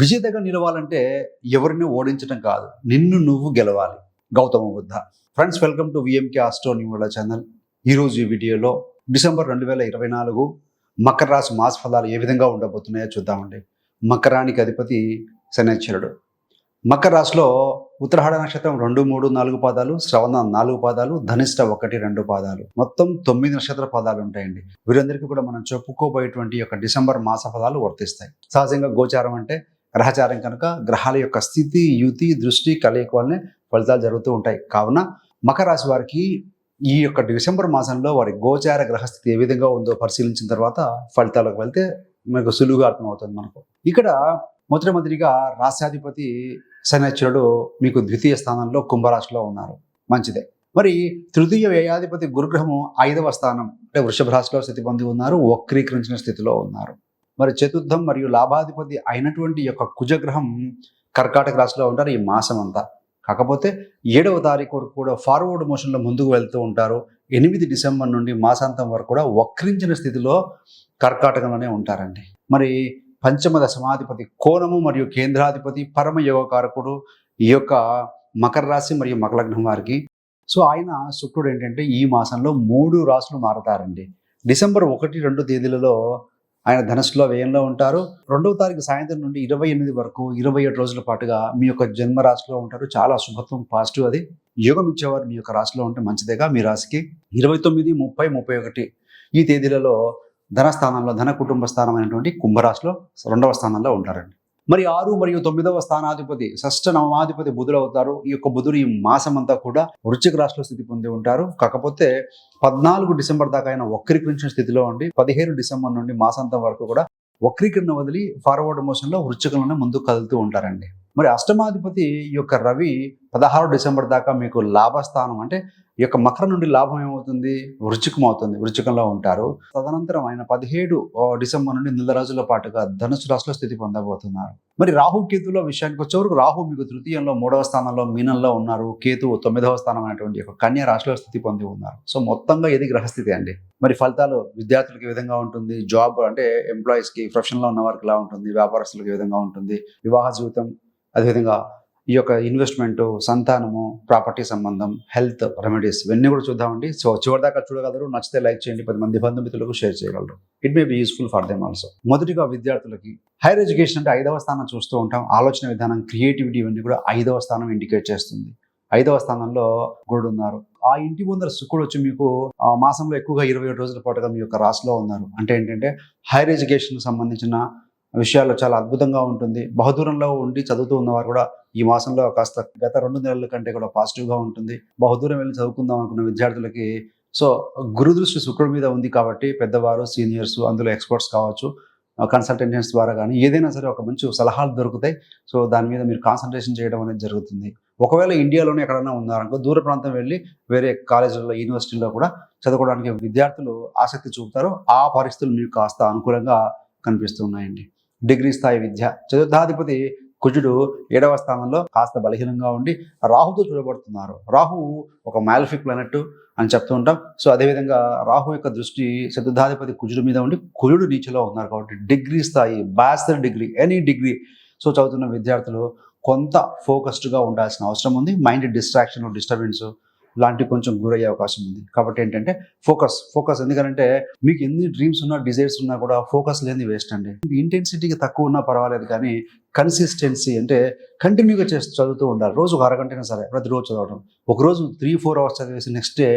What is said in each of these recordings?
విజేతగా నిలవాలంటే ఎవరిని ఓడించడం కాదు. నిన్ను నువ్వు గెలవాలి. Gautama Buddha. Friends welcome to VMK astro న్యూల channel ఈరోజు ఈ వీడియోలో డిసెంబర్ రెండు వేల ఇరవై నాలుగు మకర రాశి మాస ఫలాలు ఏ విధంగా ఉండబోతున్నాయో చూద్దామండి. మకరానికి అధిపతి శనిశ్వరుడు మకర రాశిలో ఉత్తరాహడ నక్షత్రం రెండు మూడు నాలుగు పాదాలు శ్రవణ నాలుగు పాదాలు ధనిష్ట ఒకటి రెండు పాదాలు. మొత్తం తొమ్మిది నక్షత్ర పాదాలు ఉంటాయండి. వీరందరికీ కూడా మనం చెప్పుకోబోయేటువంటి యొక్క డిసెంబర్ మాస ఫలాలు వర్తిస్తాయి. సహజంగా గోచారం అంటే గ్రహచారం కనుక గ్రహాల యొక్క స్థితి యుతి దృష్టి కలయిక వల్లనే ఫలితాలు జరుగుతూ ఉంటాయి. కావున మకర రాశి వారికి ఈ యొక్క డిసెంబర్ మాసంలో వారి గోచార గ్రహస్థితి ఏ విధంగా ఉందో పరిశీలించిన తర్వాత ఫలితాలకు వెళ్తే మనకు సులువుగా అర్థమవుతుంది మనకు. ఇక్కడ మొట్టమొదటిగా రాశ్యాధిపతి శనిచరుడు మీకు ద్వితీయ స్థానంలో కుంభరాశిలో ఉన్నారు. మంచిదే. మరి తృతీయ వ్యయాధిపతి గురుగ్రహము ఐదవ స్థానం అంటే వృషభ రాశిలో స్థితి పొంది ఉన్నారు వక్రీకరించిన స్థితిలో ఉన్నారు. మరి చతుర్థం మరియు లాభాధిపతి అయినటువంటి యొక్క కుజగ్రహం కర్కాటక రాశిలో ఉంటారు ఈ మాసం అంతా. కాకపోతే ఏడవ తారీఖు వరకు కూడా ఫార్వర్డ్ మోషన్లో ముందుకు వెళ్తూ ఉంటారు. ఎనిమిది డిసెంబర్ నుండి మాసాంతం వరకు కూడా వక్రించిన స్థితిలో కర్కాటకంలోనే ఉంటారండి. మరి పంచమ దశమాధిపతి కోణము మరియు కేంద్రాధిపతి పరమ యోగకారకుడు ఈ యొక్క మకర రాశి మరియు మకలగ్నం వారికి. సో ఆయన శుక్రుడు ఏంటంటే ఈ మాసంలో మూడు రాసులు మారతారండి. డిసెంబర్ ఒకటి రెండు తేదీలలో ఆయన ధనస్సులో వ్యయంలో ఉంటారు. రెండవ తారీఖు సాయంత్రం నుండి ఇరవై ఎనిమిది వరకు ఇరవై ఏడు రోజుల పాటుగా మీ యొక్క జన్మరాశిలో ఉంటారు. చాలా శుభత్వం పాజిటివ్ అది. యోగం ఇచ్చేవారు మీ యొక్క రాశిలో ఉంటే మంచిదేగా మీ రాశికి. ఇరవై తొమ్మిది ముప్పై ముప్పై ఒకటి ఈ తేదీలలో ధనస్థానంలో ధన కుటుంబ స్థానం అయినటువంటి కుంభరాశిలో రెండవ స్థానంలో ఉంటారండి. మరి ఆరు మరియు తొమ్మిదవ స్థానాధిపతి షష్ఠ నవమాధిపతి బుధుడు అవుతారు. ఈ యొక్క బుధుడు ఈ మాసం అంతా కూడా వృశ్చిక రాశిలో స్థితి పొంది ఉంటారు. కాకపోతే పద్నాలుగు డిసెంబర్ దాకా ఆయన వక్రీకరించిన స్థితిలో ఉండి పదిహేను డిసెంబర్ నుండి మాసాంతం వరకు కూడా వక్రీకరణ వదిలి ఫార్వర్డ్ మోషన్లో వృశ్చికంలోనే ముందుకు కదులుతూ ఉంటారండి. మరి అష్టమాధిపతి ఈ యొక్క రవి పదహారు డిసెంబర్ దాకా మీకు లాభస్థానం అంటే ఈ యొక్క మకర నుండి లాభం ఏమవుతుంది? వృచ్చికం అవుతుంది వృచ్చికంలో ఉంటారు. తదనంతరం ఆయన పదిహేడు డిసెంబర్ నుండి నెల రోజుల పాటుగా ధనుసు రాశిలో స్థితి పొందబోతున్నారు. మరి రాహు కేతుల విషయానికి వచ్చేవరకు రాహు మీకు తృతీయంలో మూడవ స్థానంలో మీనంలో ఉన్నారు. కేతు తొమ్మిదవ స్థానం అనేటువంటి యొక్క కన్యా రాశిలో స్థితి పొంది ఉన్నారు. సో మొత్తంగా ఇది గ్రహస్థితి అండి. మరి ఫలితాలు విద్యార్థులకు ఏ విధంగా ఉంటుంది? జాబ్ అంటే ఎంప్లాయీస్కి ప్రొఫెషన్లో ఉన్న వారికి ఎలా ఉంటుంది? వ్యాపారస్తులకు ఏ విధంగా ఉంటుంది? వివాహ జీవితం అదేవిధంగా ఈ యొక్క ఇన్వెస్ట్మెంట్ సంతానము ప్రాపర్టీ సంబంధం హెల్త్ రెమెడీస్ ఇవన్నీ కూడా చూద్దామండి. సో చివరిదాకా చూడగలరు. నచ్చితే లైక్ చేయండి. పది మంది బంధుమిత్రులకు షేర్ చేయగలరు. It may be useful for them also మొదటిగా విద్యార్థులకి హైయర్ ఎడ్యుకేషన్ అంటే ఐదవ స్థానం చూస్తూ ఉంటాం. ఆలోచన విధానం క్రియేటివిటీ ఇవన్నీ కూడా ఐదవ స్థానం ఇండికేట్ చేస్తుంది. ఐదవ స్థానంలో గురుడు ఉన్నారు. ఆ ఇంటి ముందర శుక్రుడు వచ్చి మీకు ఆ మాసంలో ఎక్కువగా ఇరవై ఏడు రోజుల పాటుగా మీ యొక్క రాశిలో ఉన్నారు. అంటే ఏంటంటే హైయర్ ఎడ్యుకేషన్ సంబంధించిన విషయాల్లో చాలా అద్భుతంగా ఉంటుంది. బహుదూరంలో ఉండి చదువుతూ ఉన్నవారు కూడా ఈ మాసంలో కాస్త గత రెండు నెలల కంటే కూడా పాజిటివ్గా ఉంటుంది. బహుదూరం వెళ్ళి చదువుకుందాం అనుకున్న విద్యార్థులకి సో గురుదృష్టి శుక్రుడి మీద ఉంది కాబట్టి పెద్దవారు సీనియర్స్ అందులో ఎక్స్పర్ట్స్ కావచ్చు కన్సల్టెంట్స్ ద్వారా కానీ ఏదైనా సరే ఒక మంచి సలహాలు దొరుకుతాయి. సో దాని మీద మీరు కాన్సన్ట్రేషన్ చేయడం అనేది జరుగుతుంది. ఒకవేళ ఇండియాలోనే ఎక్కడైనా ఉన్నారనుకో దూర ప్రాంతం వెళ్ళి వేరే కాలేజీలో యూనివర్సిటీలో కూడా చదువుకోవడానికి విద్యార్థులు ఆసక్తి చూపుతారు. ఆ పరిస్థితులు మీకు కాస్త అనుకూలంగా కనిపిస్తున్నాయండి. డిగ్రీ స్థాయి విద్య. చతుర్థాధిపతి కుజుడు ఏడవ స్థానంలో కాస్త బలహీనంగా ఉండి రాహుతో చూడబడుతున్నారు. రాహు ఒక మ్యాలిఫిక్ ప్లానెట్ అని చెప్తూ ఉంటాం. సో అదేవిధంగా రాహు యొక్క దృష్టి చతుర్థాధిపతి కుజుడు మీద ఉండి కుజుడు నీచలో ఉన్నారు కాబట్టి డిగ్రీ స్థాయి bachelor degree any degree so చదువుతున్న విద్యార్థులు కొంత ఫోకస్డ్గా ఉండాల్సిన అవసరం ఉంది. మైండ్ డిస్ట్రాక్షన్ డిస్టర్బెన్స్ లాంటివి కొంచెం గురయ్యే అవకాశం ఉంది. కాబట్టి ఏంటంటే ఫోకస్ ఫోకస్ ఎందుకంటే మీకు ఎన్ని డ్రీమ్స్ ఉన్నా డిజైర్స్ ఉన్నా కూడా ఫోకస్ లేని వేస్ట్ అండి. ఇంటెన్సిటీకి తక్కువ ఉన్నా పర్వాలేదు కానీ కన్సిస్టెన్సీ అంటే కంటిన్యూగా చేస్తూ చదువుతూ ఉండాలి. రోజు ఒక అరగంటైనా సరే ప్రతిరోజు చదవడం ఒకరోజు త్రీ ఫోర్ అవర్స్ చదివేసి నెక్స్ట్ డే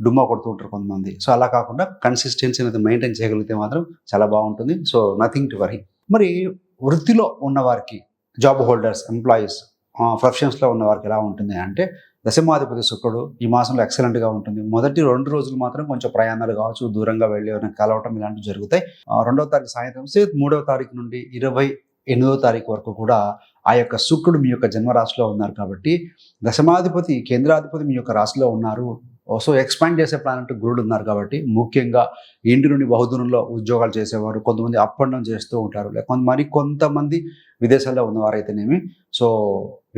డుమ్మా కొడుతూ ఉంటారు కొంతమంది. సో అలా కాకుండా కన్సిస్టెన్సీ అనేది మెయింటైన్ చేయగలిగితే మాత్రం చాలా బాగుంటుంది. సో నథింగ్ టు వరీ మరి వృత్తిలో ఉన్నవారికి జాబ్ హోల్డర్స్ ఎంప్లాయీస్ ప్రొఫెషన్స్లో ఉన్న వారికి ఎలా ఉంటుంది అంటే దశమాధిపతి శుక్రుడు ఈ మాసంలో ఎక్సలెంట్గా ఉంటుంది. మొదటి రెండు రోజులు మాత్రం కొంచెం ప్రయాణాలు కావచ్చు దూరంగా వెళ్ళి ఎవరైనా కలవటం ఇలాంటివి జరుగుతాయి. రెండవ తారీఖు సాయంత్రం సే మూడవ తారీఖు నుండి ఇరవై ఎనిమిదవ తారీఖు వరకు కూడా ఆ యొక్క శుక్రుడు మీ యొక్క జన్మరాశిలో ఉన్నారు కాబట్టి దశమాధిపతి కేంద్రాధిపతి మీ యొక్క రాశిలో ఉన్నారు. సో ఎక్స్పాండ్ చేసే ప్లానెట్ గురుడు ఉన్నారు కాబట్టి ముఖ్యంగా ఇంటి నుండి బహుదూరంలో ఉద్యోగాలు చేసేవారు కొంతమంది అప్ అండ్ డౌన్ చేస్తూ ఉంటారు. లేక మరి కొంతమంది విదేశాల్లో ఉన్నవారైతేనేమి సో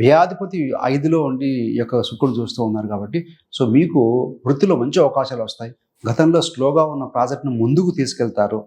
వ్యాధిపతి ఐదులో ఉండి ఈ యొక్క శుక్రుడు చూస్తూ ఉన్నారు కాబట్టి సో మీకు వృత్తిలో మంచి అవకాశాలు వస్తాయి. గతంలో స్లోగా ఉన్న ప్రాజెక్ట్ను ముందుకు తీసుకెళ్తారు.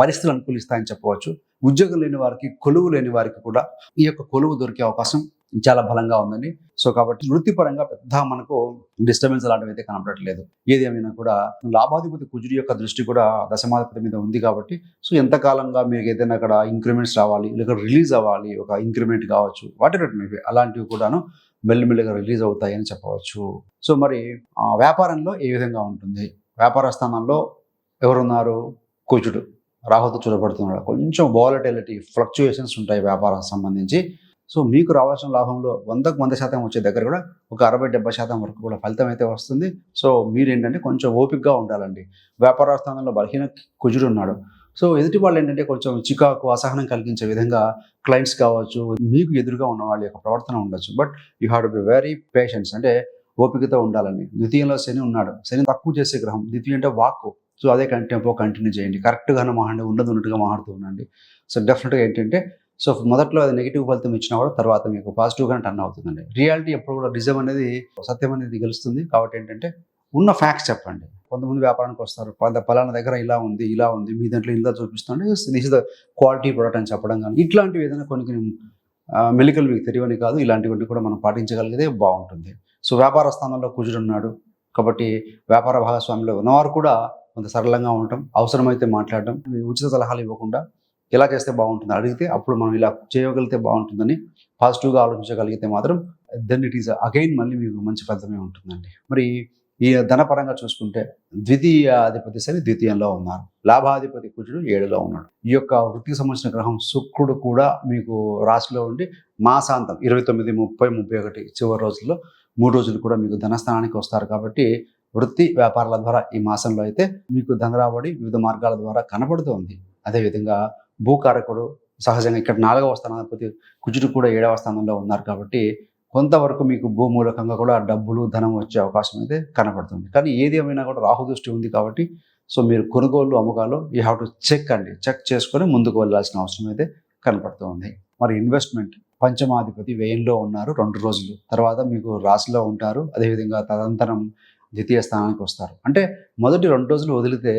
పరిస్థితులు అనుకూలిస్తాయని చెప్పవచ్చు. ఉద్యోగం లేని వారికి కొలువు లేని వారికి కూడా ఈ యొక్క కొలువు దొరికే అవకాశం చాలా బలంగా ఉందండి. సో కాబట్టి వృత్తిపరంగా పెద్ద మనకు డిస్టర్బెన్స్ అలాంటివి అయితే కనపడట్లేదు. ఏది ఏమైనా కూడా లాభాధిపతి కుజుడి యొక్క దృష్టి కూడా దశమాధిపతి మీద ఉంది కాబట్టి సో ఎంతకాలంగా మీకు ఏదైనా అక్కడ ఇంక్రిమెంట్స్ రావాలి లేక రిలీజ్ అవ్వాలి ఒక ఇంక్రిమెంట్ కావచ్చు వాటి ఎవర్ మేబీ అలాంటివి కూడాను మెల్లిమెల్లిగా రిలీజ్ అవుతాయని చెప్పవచ్చు. సో మరి ఆ, వ్యాపారంలో ఏ విధంగా ఉంటుంది? వ్యాపార స్థానంలో ఎవరున్నారు? కుజుడు. రాహుతో చూడబడుతున్నాడు. కొంచెం వాలటిలిటీ ఫ్లక్చుయేషన్స్ ఉంటాయి వ్యాపారం సంబంధించి. సో మీకు రావాల్సిన లాభంలో వందకు వంద శాతం వచ్చే దగ్గర కూడా ఒక అరవై డెబ్బై శాతం వరకు కూడా ఫలితం అయితే వస్తుంది. సో మీరు ఏంటంటే కొంచెం ఓపికగా ఉండాలండి. వ్యాపార స్థానంలో బలహీన కుజుడు ఉన్నాడు. సో ఎదుటి వాళ్ళు ఏంటంటే కొంచెం చికాకు అసహనం కలిగించే విధంగా క్లయింట్స్ కావచ్చు మీకు ఎదురుగా ఉన్న వాళ్ళ యొక్క ప్రవర్తన ఉండొచ్చు. But you have to be very patience అంటే ఓపికతో ఉండాలండి. ద్వితీయంలో శని ఉన్నాడు. శని తక్కువ చేసే గ్రహం. ద్వితీయం అంటే వాక్కు. సో అదే కంటెంపో కంటిన్యూ చేయండి. కరెక్ట్గానే మాట్లాడి ఉన్నది ఉన్నట్టుగా మాట్లాడుతూ ఉండండి. సో డెఫినెట్గా ఏంటంటే సో మొదట్లో అది నెగిటివ్ ఫలితం ఇచ్చినా కూడా తర్వాత మీకు పాజిటివ్గానే టర్న్ అవుతుందండి. రియాలిటీ ఎప్పుడు కూడా నిజం అనేది సత్యం అనేది గెలుస్తుంది. కాబట్టి ఏంటంటే ఉన్న ఫ్యాక్ట్స్ చెప్పండి. కొంతమంది వ్యాపారానికి వస్తారు. కొంత పలానా దగ్గర ఇలా ఉంది ఇలా ఉంది మీ దాంట్లో ఇలా చూపిస్తుంటే this is the quality product అని చెప్పడం కానీ ఇట్లాంటివి ఏదైనా కొన్ని కొన్ని మెలికలు మీకు తెలియని కాదు. ఇలాంటివన్నీ కూడా మనం పాటించగలిగితే బాగుంటుంది. సో వ్యాపార స్థానంలో కుజుడు కాబట్టి వ్యాపార భాగస్వామిలో ఉన్నవారు కూడా కొంత సరళంగా ఉండటం అవసరమైతే మాట్లాడటం ఉచిత సలహాలు ఇవ్వకుండా ఇలా చేస్తే బాగుంటుంది అడిగితే అప్పుడు మనం ఇలా చేయగలిగితే బాగుంటుందని పాజిటివ్గా ఆలోచించగలిగితే మాత్రం దెన్ ఇట్ ఈస్ అగైన్ మళ్ళీ మీకు మంచి ఫలితమే ఉంటుందండి. మరి ఈ ధనపరంగా చూసుకుంటే ద్వితీయ అధిపతి సరి ద్వితీయంలో ఉన్నారు. లాభాధిపతి కుజుడు ఏడులో ఉన్నాడు. ఈ యొక్క వృత్తికి సంబంధించిన గ్రహం శుక్రుడు కూడా మీకు రాశిలో ఉండి మాసాంతం ఇరవై తొమ్మిది ముప్పై ముప్పై ఒకటి చివరి రోజుల్లో మూడు రోజులు కూడా మీకు ధనస్థానానికి వస్తారు కాబట్టి వృత్తి వ్యాపారాల ద్వారా ఈ మాసంలో అయితే మీకు ధన రాబడి వివిధ మార్గాల ద్వారా కనబడుతోంది. అదేవిధంగా భూకారకుడు సహజంగా ఇక్కడ నాలుగవ స్థానాధిపతి కుజుడు కూడా ఏడవ స్థానంలో ఉన్నారు కాబట్టి కొంతవరకు మీకు భూమూలకంగా కూడా డబ్బులు ధనం వచ్చే అవకాశం అయితే కనబడుతుంది. కానీ ఏది ఏమైనా కూడా రాహు దృష్టి ఉంది కాబట్టి సో మీరు కొనుగోలు అమ్మకాలు యూ హ్యావ్ టు చెక్ అండి. చెక్ చేసుకొని ముందుకు వెళ్ళాల్సిన అవసరం అయితే కనపడుతుంది మరి ఇన్వెస్ట్మెంట్ పంచమాధిపతి వ్యయంలో ఉన్నారు రెండు రోజులు. తర్వాత మీకు రాశిలో ఉంటారు అదేవిధంగా తదనంతరం ద్వితీయ స్థానానికి వస్తారు. అంటే మొదటి రెండు రోజులు వదిలితే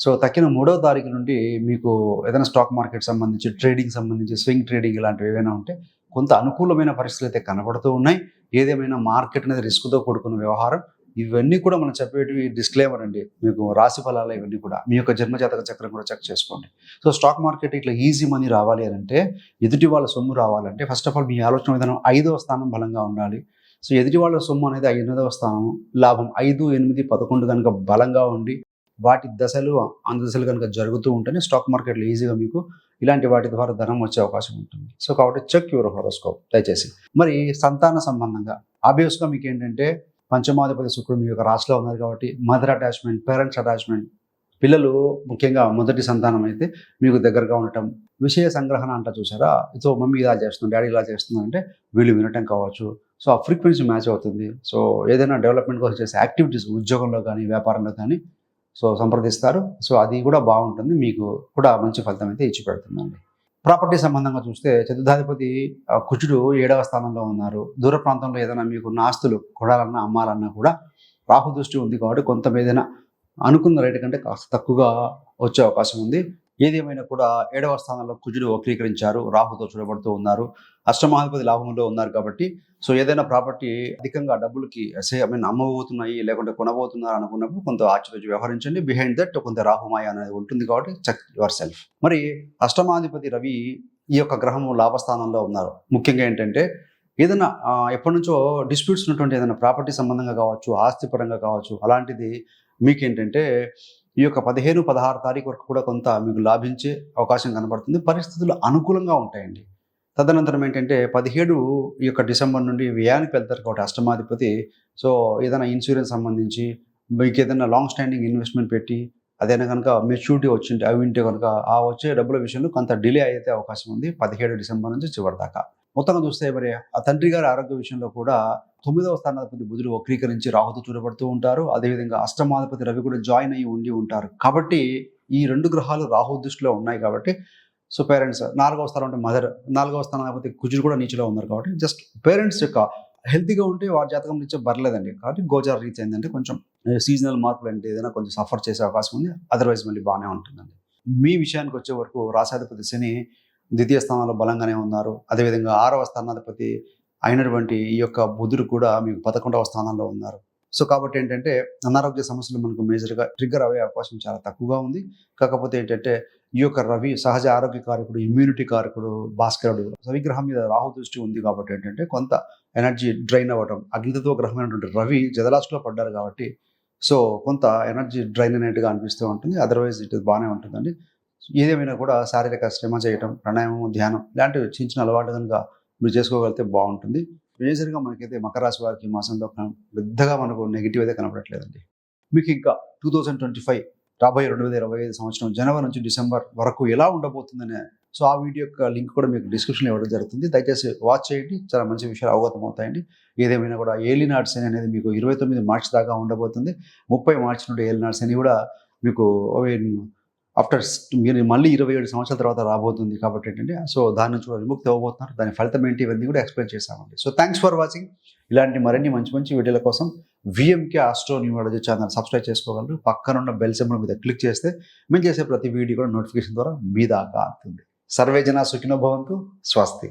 సో తక్కిన మూడవ తారీఖు నుండి మీకు ఏదైనా స్టాక్ మార్కెట్ సంబంధించి ట్రేడింగ్ సంబంధించి స్వింగ్ ట్రేడింగ్ ఇలాంటివి ఏవైనా ఉంటే కొంత అనుకూలమైన పరిస్థితులు అయితే కనబడుతూ ఉన్నాయి. ఏదేమైనా మార్కెట్ అనేది రిస్క్తో కూడుకున్న వ్యవహారం ఇవన్నీ కూడా మనం చెప్పేటివి డిస్క్లైమర్ అండి. మీకు రాశి ఫలాలు ఇవన్నీ కూడా మీ యొక్క జన్మజాతక చక్రం కూడా చెక్ చేసుకోండి. సో స్టాక్ మార్కెట్ ఇట్లా ఈజీ మనీ రావాలి అని అంటే ఎదుటి వాళ్ళ సొమ్ము రావాలంటే ఫస్ట్ ఆఫ్ ఆల్ మీ ఆలోచన విధానం ఐదవ స్థానం బలంగా ఉండాలి. సో ఎదుటి వాళ్ళ సొమ్ము అనేది ఎనిమిదవ స్థానం లాభం ఐదు ఎనిమిది పదకొండు కనుక బలంగా ఉండి వాటి దశలు అందశలు కనుక జరుగుతూ ఉంటేనే స్టాక్ మార్కెట్లో ఈజీగా మీకు ఇలాంటి వాటి ద్వారా ధనం వచ్చే అవకాశం ఉంటుంది. సో కాబట్టి చెక్ యువర్ హోరోస్కోప్ దయచేసి. మరి సంతాన సంబంధంగా. ఆబ్వియస్గా మీకు ఏంటంటే పంచమాధిపతి శుక్రుడు మీ యొక్క రాశిలో ఉన్నారు కాబట్టి మదర్ అటాచ్మెంట్ పేరెంట్స్ అటాచ్మెంట్ పిల్లలు ముఖ్యంగా మొదటి సంతానం అయితే మీకు దగ్గరగా ఉండటం. విషయ సంగ్రహణ అంట చూసారా? సో మమ్మీ ఇలా చేస్తుంది డాడీ ఇలా చేస్తుంది అంటే వీళ్ళు వినటం కావచ్చు. సో ఆ ఫ్రీక్వెన్సీ మ్యాచ్ అవుతుంది. సో ఏదైనా డెవలప్మెంట్ కోసం చేసే యాక్టివిటీస్ ఉద్యోగంలో కానీ వ్యాపారంలో కానీ సో సంప్రదిస్తారు. సో అది కూడా బాగుంటుంది. మీకు కూడా మంచి ఫలితం అయితే ఇచ్చి పెడుతుందండి. ప్రాపర్టీ సంబంధంగా చూస్తే చతుర్థాధిపతి ఆ, కుజుడు ఏడవ స్థానంలో ఉన్నారు. దూర ప్రాంతంలో ఏదైనా మీకు నాస్తులు కొనాలన్నా అమ్మాలన్నా కూడా రాహు దృష్టి ఉంది కాబట్టి కొంత ఏదైనా అనుకున్న రేటు కంటే కాస్త తక్కువగా వచ్చే అవకాశం ఉంది. ఏదేమైనా కూడా ఏడవ స్థానంలో కుజుడు వక్రీకరించారు. రాహుతో చూడబడుతూ ఉన్నారు. అష్టమాధిపతి లాభంలో ఉన్నారు కాబట్టి సో ఏదైనా ప్రాపర్టీ అధికంగా డబ్బులకి సే ఐ మీన్ అమ్మబోతున్నాయి లేకుంటే కొనబోతున్నారు అనుకున్నప్పుడు కొంత ఆచితూచి వ్యవహరించండి. బిహైండ్ దట్ కొంత రాహుమాయ అనేది ఉంటుంది కాబట్టి చెక్ యువర్ సెల్ఫ్ మరి అష్టమాధిపతి రవి ఈ యొక్క గ్రహము లాభస్థానంలో ఉన్నారు. ముఖ్యంగా ఏంటంటే ఏదైనా ఎప్పటి నుంచో డిస్ప్యూట్స్ ఉన్నటువంటి ఏదైనా ప్రాపర్టీ సంబంధంగా కావచ్చు ఆస్తిపరంగా కావచ్చు అలాంటిది మీకేంటంటే ఈ యొక్క పదిహేను పదహారు తారీఖు వరకు కూడా కొంత మీకు లాభించే అవకాశం కనబడుతుంది. పరిస్థితులు అనుకూలంగా ఉంటాయండి. తదనంతరం ఏంటంటే పదిహేడు ఈ యొక్క డిసెంబర్ నుండి వ్యయానికి వెళ్తారు కాబట్టి అష్టమాధిపతి. సో ఏదైనా ఇన్సూరెన్స్ సంబంధించి మీకు ఏదైనా లాంగ్ స్టాండింగ్ ఇన్వెస్ట్మెంట్ పెట్టి అదైనా కనుక మెచ్యూరిటీ వచ్చింటే అవి ఉంటే కనుక ఆ వచ్చే డబ్బుల విషయంలో కొంత డిలే అయితే అవకాశం ఉంది పదిహేడు డిసెంబర్ నుంచి చివరి దాకా. మొత్తంగా చూస్తే మరి ఆ తండ్రి గారి ఆరోగ్య విషయంలో కూడా తొమ్మిదవ స్థానాధిపతి బుధుడు వక్రీకరించి రాహుతో చూడబడుతూ ఉంటారు. అదేవిధంగా అష్టమాధిపతి రవి కూడా జాయిన్ అయ్యి ఉండి ఉంటారు. కాబట్టి ఈ రెండు గ్రహాలు రాహు దృష్టిలో ఉన్నాయి కాబట్టి సో పేరెంట్స్ నాలుగవ స్థానం అంటే మదర్ నాలుగవ స్థానాధిపతి కుజుడు కూడా నీచిలో ఉన్నారు కాబట్టి జస్ట్ పేరెంట్స్ యొక్క హెల్తీగా ఉంటే వారి జాతకం నుంచి బరలేదండి. కాబట్టి గోచార రీచ్ ఏంటంటే కొంచెం సీజనల్ మార్పులు అంటే ఏదైనా కొంచెం సఫర్ చేసే అవకాశం ఉంది. అదర్వైజ్ మళ్ళీ బాగానే ఉంటుందండి. మీ విషయానికి వచ్చే వరకు రాసాధిపతి శని ద్వితీయ స్థానంలో బలంగానే ఉన్నారు. అదేవిధంగా ఆరవ స్థానాధిపతి అయినటువంటి ఈ యొక్క బుధుడు కూడా మీకు పదకొండవ స్థానంలో ఉన్నారు. సో కాబట్టి ఏంటంటే అనారోగ్య సమస్యలు మనకు మేజర్గా ట్రిగ్గర్ అయ్యే అవకాశం చాలా తక్కువగా ఉంది. కాకపోతే ఏంటంటే ఈ యొక్క రవి సహజ ఆరోగ్య కారకుడు ఇమ్యూనిటీ కారకుడు భాస్కరుడు రవిగ్రహం మీద రాహు దృష్టి ఉంది కాబట్టి ఏంటంటే కొంత ఎనర్జీ డ్రైన్ అవ్వడం అగ్నితత్వ గ్రహమైనటువంటి రవి జదరాశిలో పడ్డారు కాబట్టి సో కొంత ఎనర్జీ డ్రైన్ అనేట్టుగా అనిపిస్తూ ఉంటుంది. అదర్వైజ్ ఇట్ బాగానే ఉంటుందండి. ఏదేమైనా కూడా శారీరక శ్రమ చేయటం ప్రాణాయామం ధ్యానం ఇలాంటివి చిన్న చిన్న అలవాటు కనుక మీరు చేసుకోగలిగితే బాగుంటుంది. మేజర్గా మనకైతే మకర రాశి వారికి ఈ మాసంలో పెద్దగా మనకు నెగిటివ్ అయితే కనపడట్లేదండి. మీకు ఇంకా టూ థౌజండ్ ట్వంటీ ఫైవ్ రాబోయే రెండు వేల ఇరవై ఐదు సంవత్సరం జనవరి నుంచి డిసెంబర్ వరకు ఎలా ఉండబోతుందనే సో ఆ వీడియో యొక్క లింక్ కూడా మీకు డిస్క్రిప్షన్లో ఇవ్వడం జరుగుతుంది. దయచేసి వాచ్ చేయండి. చాలా మంచి విషయాలు అవగతం అవుతాయండి ఏదేమైనా కూడా ఏలినాడు శని అనేది మీకు ఇరవై తొమ్మిది మార్చి దాకా ఉండబోతుంది. ముప్పై మార్చి నుండి ఏలీ నాట్స్ అని కూడా మీకు ఆఫ్టర్ మీరు మళ్ళీ ఇరవై ఏడు సంవత్సరాల తర్వాత రాబోతుంది కాబట్టి ఏంటంటే సో దాని నుంచి కూడా విముక్తి అవ్వబోతున్నారు. దాని ఫలితం ఏంటి ఇవన్నీ కూడా ఎక్స్ప్లెయిన్ చేశామండి. సో థ్యాంక్స్ ఫర్ వాచింగ్ ఇలాంటి మరిన్ని మంచి మంచి వీడియోల కోసం VMK astro numerology channel subscribe చేసుకోగలరు. పక్కనున్న బెల్ సింబల్ మీద క్లిక్ చేస్తే మేము చేసే ప్రతి వీడియో కూడా నోటిఫికేషన్ ద్వారా మీ దాకా అందుతుంది సర్వే సుఖినో భవంతు. స్వస్తి.